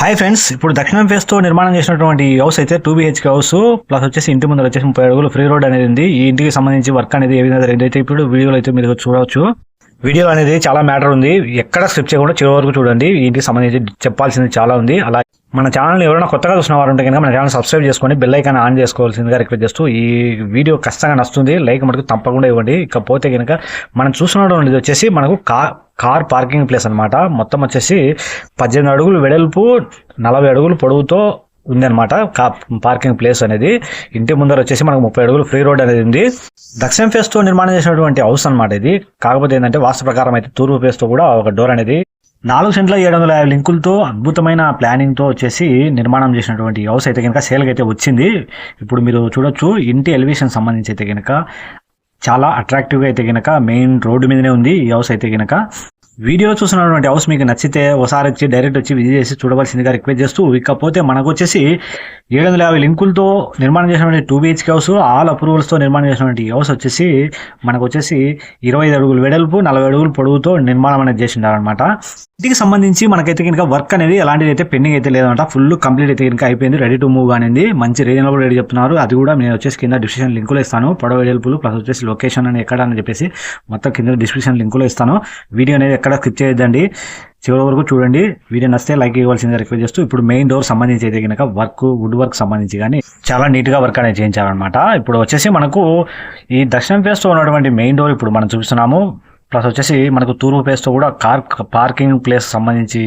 Hi friends ఇప్పుడు దక్షిణం ఫేస్తో నిర్మాణం చేసినటువంటి హౌస్ అయితే టూ బీహెచ్కే హౌస్ ప్లస్ వచ్చేసి ఇంటి ముందర వచ్చేసి ముప్పై అడుగులు ఫ్రీ రోడ్ అనేది ఉంది. ఈ ఇంటికి సంబంధించి వర్క్ అనేది ఏ విధంగా జరిగింది అయితే ఇప్పుడు వీడియోలో అయితే మీరు చూడవచ్చు. వీడియో అనేది చాలా మ్యాటర్ ఉంది. ఎక్కడ స్క్రిప్ట్ చేయకుండా చివరి వరకు చూడండి. వీటికి ఇంటికి సంబంధించి చెప్పాల్సింది చాలా ఉంది. అలా మన ఛానల్ ఎవరైనా కొత్తగా చూసిన వారు ఉంటే కనుక మన ఛానల్ సబ్స్క్రైబ్ చేసుకొని బెల్ ఐకాన్ ఆన్ చేసుకోవాల్సిందిగా రిక్వెస్ట్ చేస్తూ ఈ వీడియో ఖచ్చితంగా నచ్చుతుంది. లైక్ మనకు తప్పకుండా ఇవ్వండి. ఇకపోతే కనుక మనం చూసినటువంటిది వచ్చేసి మనకు కా కార్ పార్కింగ్ ప్లేస్ అన్నమాట. మొత్తం వచ్చేసి పద్దెనిమిది అడుగులు వెడల్పు నలభై అడుగులు పొడవుతో ఉందన్నమాట. కా పార్కింగ్ ప్లేస్ అనేది. ఇంటి ముందర వచ్చేసి మనకు ముప్పై అడుగులు ఫ్రీ రోడ్ అనేది ఉంది. దక్షిణ ఫేస్తో నిర్మాణం చేసినటువంటి హౌస్ అనమాట ఇది. కాకపోతే ఏంటంటే వాస్తు ప్రకారం అయితే తూర్పు ఫేస్తో కూడా ఒక డోర్ అనేది. నాలుగు సెంట్ల ఏడు వందల యాభై లింకులతో అద్భుతమైన ప్లానింగ్తో వచ్చేసి నిర్మాణం చేసినటువంటి హౌస్ అయితే కనుక సేల్కి అయితే వచ్చింది. ఇప్పుడు మీరు చూడొచ్చు ఇంటి ఎలివేషన్ సంబంధించి అయితే కనుక చాలా అట్రాక్టివ్గా అయితే కనుక మెయిన్ రోడ్డు మీదనే ఉంది ఈ హౌస్ అయితే కనుక వీడియో చూసినటువంటి హౌస్ మీకు నచ్చితే ఒకసారి వచ్చి డైరెక్ట్ వచ్చి విజిట్ చేసి చూడవలసిందిగా రిక్వెస్ట్ చేస్తూ ఇకపోతే మనకు వచ్చేసి ఏడు వందల యాభై లింకులతో నిర్మాణం చేసినటువంటి టూ బిహెచ్కే హౌస్ ఆల్ అప్రూవల్స్తో నిర్మాణం చేసినటువంటి హౌస్ వచ్చేసి మనకు వచ్చేసి ఇరవై ఐదు అడుగులు వెడల్పు నలభై అడుగులు పొడవుతో నిర్మాణం అనేది చేసిండారనమాట ఇంటికి సంబంధించి మనకైతే కనుక వర్క్ అనేది ఎలాంటిది అయితే పెండింగ్ అయితే లేదనమాట ఫుల్ కంప్లీట్ అయితే కనుక అయిపోయింది రెడీ టు మూవ్ అనేది మంచి రీజనబుల్ రేట్ చెప్తున్నారు. అది కూడా నేను వచ్చేసి కింద డిస్క్రిప్షన్ లింకులో ఇస్తాను. పొడవ వెడల్పులు ప్లస్ వచ్చేసి లొకేషన్ అని ఎక్కడ అని చెప్పేసి మొత్తం కింద డిస్క్రిప్షన్ లింకులో ఇస్తాను. వీడియో అనేది ఎక్కడ స్కిప్ చేయొద్దండి. చివరి వరకు చూడండి. వీడియో నచ్చితే లైక్ ఇవ్వాల్సిందే రిక్వెస్ట్ చేస్తూ ఇప్పుడు మెయిన్ డోర్ సంబంధించి అయితే కనుక వర్క్ వుడ్ వర్క్ సంబంధించి కానీ చాలా నీట్గా వర్క్ అనేది చేయించారనమాట ఇప్పుడు వచ్చేసి మనకు ఈ దక్షిణం ఫేస్తో ఉన్నటువంటి మెయిన్ డోర్ ఇప్పుడు మనం చూపిస్తున్నాము. ప్లస్ వచ్చేసి మనకు తూర్పు పేస్తో కూడా కార్ పార్కింగ్ ప్లేస్ సంబంధించి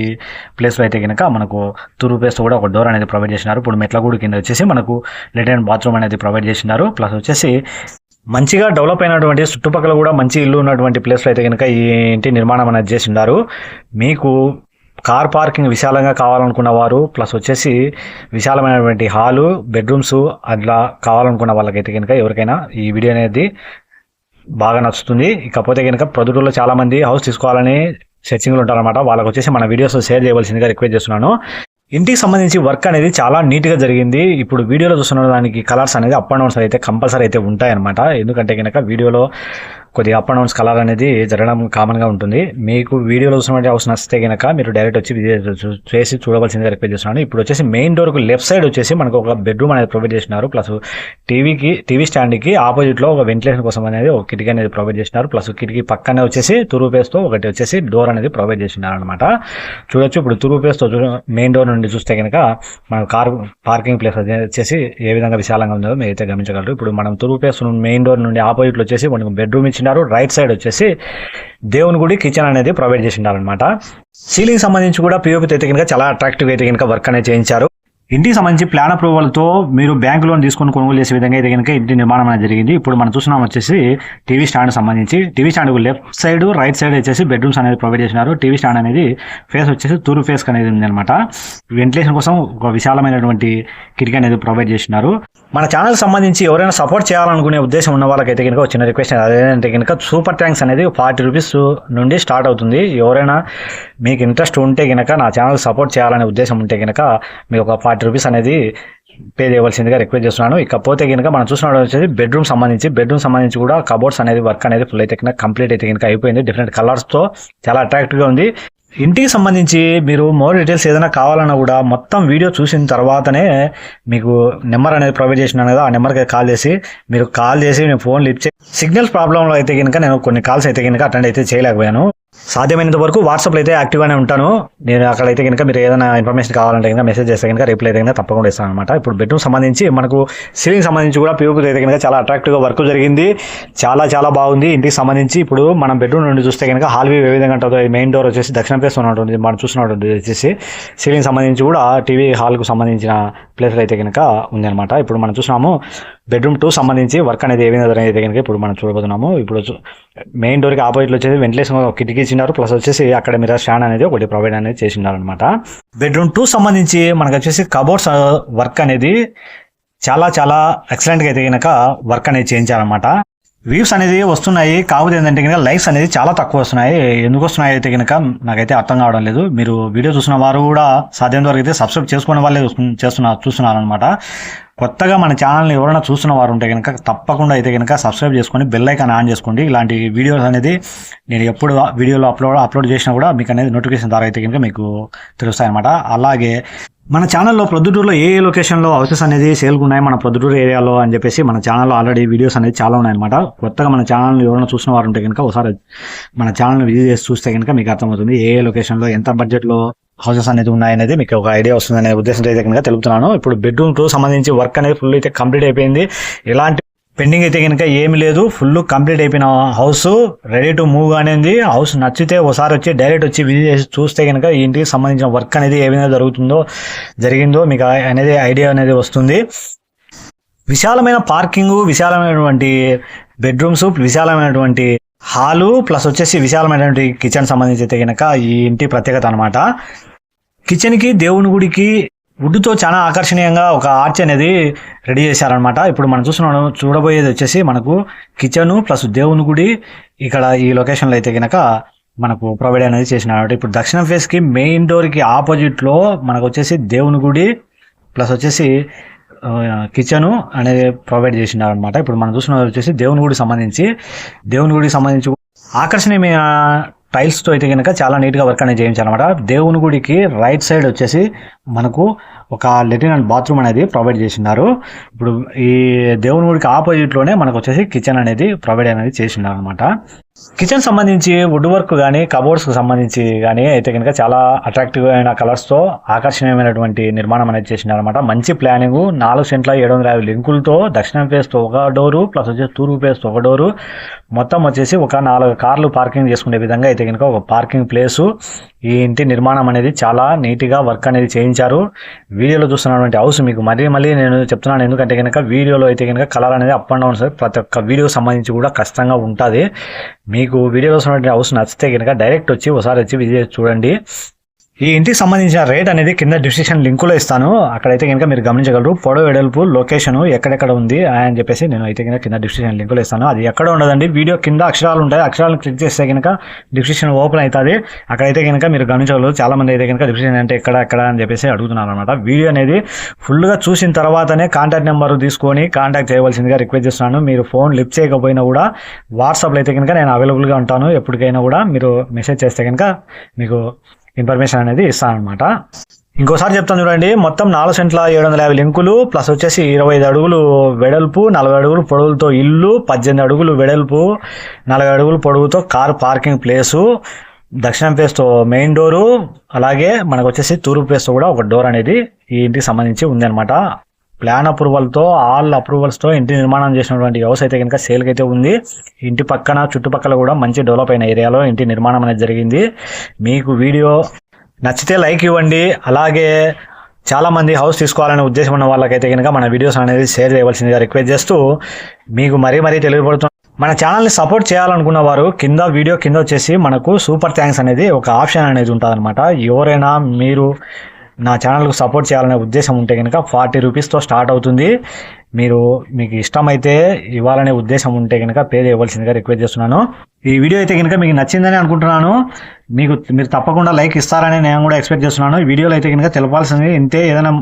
ప్లేస్లో అయితే కనుక మనకు తూర్పు పేస్తో కూడా ఒక డోర్ అనేది ప్రొవైడ్ చేసినారు. ఇప్పుడు మెట్లగూడు కింద వచ్చేసి మనకు లెటెంట్ బాత్రూమ్ అనేది ప్రొవైడ్ చేసినారు. ప్లస్ వచ్చేసి మంచిగా డెవలప్ అయినటువంటి చుట్టుపక్కల కూడా మంచి ఇల్లు ఉన్నటువంటి ప్లేస్లో అయితే కనుక ఈ ఇంటి నిర్మాణం అనేది చేసి ఉన్నారు మీకు కార్ పార్కింగ్ విశాలంగా కావాలనుకున్న వారు ప్లస్ వచ్చేసి విశాలమైనటువంటి హాలు బెడ్రూమ్స్ అట్లా కావాలనుకున్న వాళ్ళకైతే కనుక ఎవరికైనా ఈ వీడియో అనేది బాగా నచ్చుతుంది. ఇకపోతే కనుక ప్రొద్దుటూరులో చాలామంది హౌస్ తీసుకోవాలని సెర్చింగ్లు ఉంటారన్నమాట. వాళ్ళకి వచ్చేసి మన వీడియోస్ షేర్ చేయవలసిందిగా రిక్వెస్ట్ చేస్తున్నాను. ఇంటికి సంబంధించి వర్క్ అనేది చాలా నీట్గా జరిగింది. ఇప్పుడు వీడియోలో చూస్తున్న దానికి కలర్స్ అనేది అప్ అండ్ డౌన్స్ అయితే కంపల్సరీ అయితే ఉంటాయన్నమాట. ఎందుకంటే కనుక వీడియోలో కొద్దిగా అప్ అండ్ డౌన్స్ కలర్ అనేది జరగడం కామన్గా ఉంటుంది. మీకు వీడియోలో చూసినటువంటి హౌస్ నచ్చితే కనుక మీరు డైరెక్ట్ వచ్చి చేసి చూడవలసింది రిక్వెస్ట్ చేస్తున్నాను. ఇప్పుడు వచ్చేసి మెయిన్ డోర్కు లెఫ్ట్ సైడ్ వచ్చేసి మనకు ఒక బెడ్రూమ్ అనేది ప్రొవైడ్ చేసినారు. ప్లస్ టీవీకి టీవీ స్టాండ్కి కి ఒక వెంటిలేషన్ కోసం అనేది ఒక కిటికీ అనేది ప్రొవైడ్ చేసినారు. ప్లస్ కిటికీ పక్కనే వచ్చేసి తురుపేస్తో తో ఒకటి వచ్చేసి డోర్ అనేది ప్రొవైడ్ చేసినారు అనమాట చూడొచ్చు ఇప్పుడు తురుపేస్తో మెయిన్ డోర్ నుండి చూస్తే కనుక మన కార్ పార్కింగ్ ప్లేస్ వచ్చేసి ఏ విధంగా విశాలంగా ఉందో మీరు అయితే గమనించగలరు. ఇప్పుడు మనం తురుగు మెయిన్ డోర్ నుండి ఆపోజిట్లో వచ్చేసి మనకు బెడ్రూమ్ ఇచ్చి ఇచ్చినారు రైట్ సైడ్ వచ్చేసి దేవుని గుడి కిచెన్ అనేది ప్రొవైడ్ చేసి ఉండాలన్నమాట సీలింగ్ సంబంధించి కూడా పిఓపి అయితే కనుక చాలా అట్రాక్టివ్ అయితే కనుక వర్క్ అనేది చేయించారు. ఇంటికి సంబంధించి ప్లాన్ అప్రూవల్తో మీరు బ్యాంక్ లోన్ తీసుకొని కొనుగోలు చేసే విధంగా అయితే కనుక ఇంటి నిర్మాణం అనేది జరిగింది. ఇప్పుడు మనం చూస్తున్నాం వచ్చేసి టీవీ స్టాండ్ సంబంధించి TV stand left side right side వచ్చేసి బెడ్రూమ్స్ అనేది ప్రొవైడ్ చేసినారు. టీవీ స్టాండ్ అనేది ఫేస్ వచ్చేసి తూరు ఫేస్ అనేది ఉంది అనమాట వెంటిలేషన్ కోసం ఒక విశాలమైనటువంటి కిటికీ అనేది ప్రొవైడ్ చేసినారు. మన ఛానల్ సంబంధించి ఎవరైనా సపోర్ట్ చేయాలనుకునే ఉద్దేశం ఉన్న వాళ్ళకైతే కనుక వచ్చిన రిక్వెస్ట్ అదేంటే కనుక సూపర్ ట్యాంక్స్ అనేది ఫార్టీ రూపీస్ నుండి స్టార్ట్ అవుతుంది. ఎవరైనా మీకు ఇంట్రెస్ట్ ఉంటే కనుక నా ఛానల్ సపోర్ట్ చేయాలనే ఉద్దేశం ఉంటే కనుక మీకు ఒక ఫార్టీ రూపీస్ అనేది పే చేయవలసిందిగా రిక్వెస్ట్ చేస్తున్నాను. ఇకపోతే కనుక మనం చూసిన వచ్చేసి బెడ్రూమ్ సంబంధించి బెడ్రూమ్ సంబంధించి కూడా కబోర్డ్స్ అనేది వర్క్ అనేది ఫుల్ అయితే కనుక కంప్లీట్ అయితే కనుక అయిపోయింది. డిఫరెంట్ కలర్స్తో చాలా అట్రాక్టివ్గా ఉంది. ఇంటికి సంబంధించి మీరు మోర్ డీటెయిల్స్ ఏదైనా కావాలన్నా కూడా మొత్తం వీడియో చూసిన తర్వాతనే మీకు నెంబర్ అనేది ప్రొవైడ్ చేసినాను కదా ఆ నెంబర్కి కాల్ చేసి మీరు కాల్ చేసి నేను ఫోన్ లిఫ్ట్ చేసి సిగ్నల్స్ ప్రాబ్లంలో అయితే కనుక నేను కొన్ని కాల్స్ అయితే కనుక అటెండ్ అయితే చేయలేకపోయాను. సాధ్యమైనంత వరకు వాట్సాప్లో అయితే యాక్టివ్గానే ఉంటాను. నేను అక్కడైతే కనుక మీరు ఏదైనా ఇన్ఫర్మేషన్ కావాలంటే కనుక మెసేజ్ చేస్తే కనుక రిప్లై అయితే కనుక తప్పకుండా ఇస్తాను అనమాట ఇప్పుడు బెడ్రూమ్ సంబంధించి మనకు సీలింగ్ సంబంధించి కూడా పీఓపీ అయితే కనుక చాలా అట్రాక్టివ్గా వర్క్ జరిగింది. చాలా చాలా బాగుంది. ఇంటికి సంబంధించి ఇప్పుడు మనం బెడ్రూమ్ నుండి చూస్తే కనుక హాల్ వ్యూ ఏ విధంగా ఉంటుందో మెయిన్ డోర్ వచ్చేసి దక్షిణ ప్లేస్ ఉన్నటువంటి మనం చూసినటువంటి వచ్చేసి సీలింగ్ సంబంధించి కూడా టీవీ హాల్కు సంబంధించిన ప్లేస్లు అయితే కనుక ఉందన్నమాట. ఇప్పుడు మనం చూసినాము బెడ్రూమ్ టూ సంబంధించి వర్క్ అనేది ఏ విధంగా అయితే కనుక ఇప్పుడు మనం చూడబోతున్నాము. ఇప్పుడు మెయిన్ డోర్కి ఆపోజిట్లో వచ్చేసి వెంటిలేషన్ కిటికీ ఇచ్చినారు. ప్లస్ వచ్చేసి అక్కడ మీరు స్టాండ్ అనేది ఒకటి ప్రొవైడ్ అనేది చేసినారు అనమాట బెడ్రూమ్ టూ సంబంధించి మనకు వచ్చేసి కబోర్డ్స్ వర్క్ uh, అనేది చాలా చాలా ఎక్సలెంట్గా అయితే కనుక వర్క్ అనేది చేయించారనమాట వ్యూస్ అనేది వస్తున్నాయి. కాకపోతే ఏంటంటే కనుక లైక్స్ అనేది చాలా తక్కువ వస్తున్నాయి. ఎందుకు వస్తున్నాయి అయితే కనుక నాకైతే అర్థం కావడం లేదు. మీరు వీడియో చూసిన వారు కూడా సాధ్యం వరకు అయితే సబ్స్క్రైబ్ చేసుకునే వాళ్ళే చూసు- చేస్తున్నారు చూస్తున్నారు అనమాట కొత్తగా మన ఛానల్ని ఎవరైనా చూస్తున్న వారు ఉంటే కనుక తప్పకుండా అయితే కనుక సబ్స్క్రైబ్ చేసుకొని బెల్ ఐకాన్ ఆన్ చేసుకోండి. ఇలాంటి వీడియోస్ అనేది నేను ఎప్పుడు వీడియోలో అప్లోడ్ అప్లోడ్ చేసినా కూడా మీకు అనేది నోటిఫికేషన్ ద్వారా అయితే కనుక మీకు తెలుస్తాయి అనమాట అలాగే మన ఛానల్లో ప్రొద్దుటూరులో ఏ ఏ లొకేషన్లో హౌసెస్ అనేది సేల్గా ఉన్నాయి మన ప్రొద్దుటూరు ఏరియాలో అని చెప్పేసి మన ఛానల్లో ఆల్రెడీ వీడియోస్ అనేది చాలా ఉన్నాయన్నమాట. కొత్తగా మన ఛానల్ని ఎవరైనా చూసిన వారు ఉంటే కనుక ఒకసారి మన ఛానల్ని విజిట్ చేసి చూస్తే కనుక మీకు అర్థమవుతుంది ఏ ఏ లొకేషన్లో ఎంత బడ్జెట్లో హౌసెస్ అనేది ఉన్నాయనేది మీకు ఒక ఐడియా వస్తుందనే ఉద్దేశంతో అయితే కనుక తెలుపుతున్నాను. ఇప్పుడు బెడ్రూమ్ టు సంబంధించి వర్క్ అనేది ఫుల్ అయితే కంప్లీట్ అయిపోయింది. ఎలాంటి పెండింగ్ అయితే కనుక ఏమి లేదు. ఫుల్ కంప్లీట్ అయిపోయిన హౌస్ రెడీ టు మూవ్ అనేది హౌస్ నచ్చితే ఒకసారి వచ్చి డైరెక్ట్ వచ్చి విజిట్ చేసి చూస్తే కనుక ఈ ఇంటికి సంబంధించిన వర్క్ అనేది ఏ విధంగా జరుగుతుందో జరిగిందో మీకు అనేది ఐడియా అనేది వస్తుంది. విశాలమైన పార్కింగ్ విశాలమైనటువంటి బెడ్రూమ్స్ విశాలమైనటువంటి హాలు ప్లస్ వచ్చేసి విశాలమైనటువంటి కిచెన్ సంబంధించి అయితే కనుక ఈ ఇంటి ప్రత్యేకత అనమాట కిచెన్కి దేవుని గుడికి వుడ్తో చాలా ఆకర్షణీయంగా ఒక ఆర్చ్ అనేది రెడీ చేశారనమాట ఇప్పుడు మనం చూస్తున్నాం చూడబోయేది వచ్చేసి మనకు కిచెను ప్లస్ దేవుని గుడి. ఇక్కడ ఈ లొకేషన్లో అయితే కనుక మనకు ప్రొవైడ్ అనేది చేసినారు ఇప్పుడు దక్షిణ ఫేస్కి మెయిన్ డోర్కి ఆపోజిట్లో మనకు వచ్చేసి దేవుని గుడి ప్లస్ వచ్చేసి కిచెను అనేది ప్రొవైడ్ చేసినారు అనమాట ఇప్పుడు మనం చూస్తున్నది వచ్చేసి దేవుని గుడికి సంబంధించి. దేవుని గుడికి సంబంధించి ఆకర్షణీయమైన టైల్స్తో అయితే కనుక చాలా నీట్గా వర్క్ అనేది చేయించాలన్నమాట దేవుని గుడికి రైట్ సైడ్ వచ్చేసి మనకు ఒక లెటిన్ అండ్ బాత్రూమ్ అనేది ప్రొవైడ్ చేసినారు. ఇప్పుడు ఈ దేవుని గుడికి ఆపోజిట్లోనే మనకు వచ్చేసి కిచెన్ అనేది ప్రొవైడ్ అనేది చేసినారు అనమాట కిచెన్ సంబంధించి వుడ్ వర్క్ కానీ కబోర్డ్స్కి సంబంధించి కానీ అయితే కనుక చాలా అట్రాక్టివ్ అయిన కలర్స్తో ఆకర్షణీయమైనటువంటి నిర్మాణం అనేది చేసినారు అనమాట మంచి ప్లానింగ్ నాలుగు సెంట్ల ఏడు వందల యాభై లింకులతో దక్షిణం ఫేస్తో ఒక డోరు ప్లస్ వచ్చేసి తూర్పు ఫేస్తో ఒక డోరు మొత్తం వచ్చేసి ఒక నాలుగు కార్లు పార్కింగ్ చేసుకునే విధంగా అయితే కనుక ఒక పార్కింగ్ ప్లేసు ఈ ఇంటి నిర్మాణం అనేది చాలా నీట్గా వర్క్ అనేది చేయించారు. వీడియోలో చూస్తున్నటువంటి హౌస్ మీకు మరీ మళ్ళీ నేను చెప్తున్నాను. ఎందుకంటే కనుక వీడియోలో అయితే కనుక కలర్ అనేది అప్ అండ్ డౌన్ సార్ ప్రతి ఒక్క వీడియో సంబంధించి కూడా కష్టంగా ఉంటుంది. మీకు వీడియోలో వస్తున్నటువంటి హౌస్ నచ్చితే కనుక డైరెక్ట్ వచ్చి ఒకసారి వచ్చి విజిట్ చూడండి. ఈ ఇంటికి సంబంధించిన రేట్ అనేది కింద డిస్క్రిప్షన్ లింకులో ఇస్తాను. అక్కడైతే కనుక మీరు గమనించగలరు. ఫోటో వెడల్పు లొకేషన్ ఎక్కడెక్కడ ఉంది అని చెప్పేసి నేను అయితే కనుక కింద డిస్క్రిప్షన్ లింకులో ఇస్తాను. అది ఎక్కడ ఉండదండి? వీడియో కింద అక్షరాలు ఉంటాయి. అక్షరాలను క్లిక్ చేస్తే కనుక డిస్క్రిప్షన్ ఓపెన్ అవుతుంది. అక్కడైతే కనుక మీరు గమనించగలరు. చాలా మంది అయితే కనుక డిస్క్రిప్షన్ అంటే ఎక్కడ ఎక్కడ అని చెప్పేసి అడుగుతున్నారు అనమాట వీడియో అనేది ఫుల్గా చూసిన తర్వాతనే కాంటాక్ట్ నెంబర్ తీసుకొని కాంటాక్ట్ చేయవలసిందిగా రిక్వెస్ట్ చేస్తున్నాను. మీరు ఫోన్ లిఫ్ట్ చేయకపోయినా కూడా వాట్సాప్లో అయితే కనుక నేను అవైలబుల్గా ఉంటాను. ఎప్పటికైనా కూడా మీరు మెసేజ్ చేస్తే కనుక మీకు ఇన్ఫర్మేషన్ అనేది ఇస్తానమాట ఇంకోసారి చెప్తాను చూడండి మొత్తం నాలుగు సెంట్ల ఏడు వందల యాభై లింకులు ప్లస్ వచ్చేసి ఇరవై ఐదు అడుగులు వెడల్పు నలభై అడుగులు పొడవులతో ఇల్లు పద్దెనిమిది అడుగులు వెడల్పు నలభై అడుగులు పొడవుతో కార్ పార్కింగ్ ప్లేసు దక్షిణం ఫేస్తో మెయిన్ డోరు అలాగే మనకు వచ్చేసి తూర్పు ఫేస్తో కూడా ఒక డోర్ అనేది ఈ ఇంటికి సంబంధించి ఉందన్నమాట. ప్లాన్ అప్రూవల్తో ఆల్ అప్రూవల్స్తో ఇంటి నిర్మాణం చేసినటువంటి హౌస్ అయితే కనుక సేల్కి అయితే ఉంది. ఇంటి పక్కన చుట్టుపక్కల కూడా మంచి డెవలప్ అయిన ఏరియాలో ఇంటి నిర్మాణం అనేది జరిగింది. మీకు వీడియో నచ్చితే లైక్ ఇవ్వండి. అలాగే చాలా మంది హౌస్ తీసుకోవాలనే ఉద్దేశం ఉన్న వాళ్ళకైతే కనుక మన వీడియోస్ అనేది షేర్ చేయవలసిందిగా రిక్వెస్ట్ చేస్తూ మీకు మరీ మరీ తెలియపడుతున్న మన ఛానల్ని సపోర్ట్ చేయాలనుకున్న వారు కింద వీడియో కింద వచ్చేసి మనకు సూపర్ థ్యాంక్స్ అనేది ఒక ఆప్షన్ అనేది ఉంటుంది ఎవరైనా మీరు నా ఛానల్కు సపోర్ట్ చేయాలనే ఉద్దేశం ఉంటే కనుక ఫార్టీ రూపీస్తో స్టార్ట్ అవుతుంది. మీరు మీకు ఇష్టమైతే ఇవ్వాలనే ఉద్దేశం ఉంటే కనుక పే చేయవలసిందిగా రిక్వెస్ట్ చేస్తున్నాను. ఈ వీడియో అయితే కనుక మీకు నచ్చిందని అనుకుంటున్నాను. మీకు మీరు తప్పకుండా లైక్ ఇస్తారని నేను కూడా ఎక్స్పెక్ట్ చేస్తున్నాను. ఈ వీడియోలో అయితే కనుక తెలపాల్సింది ఇంతే ఏదైనా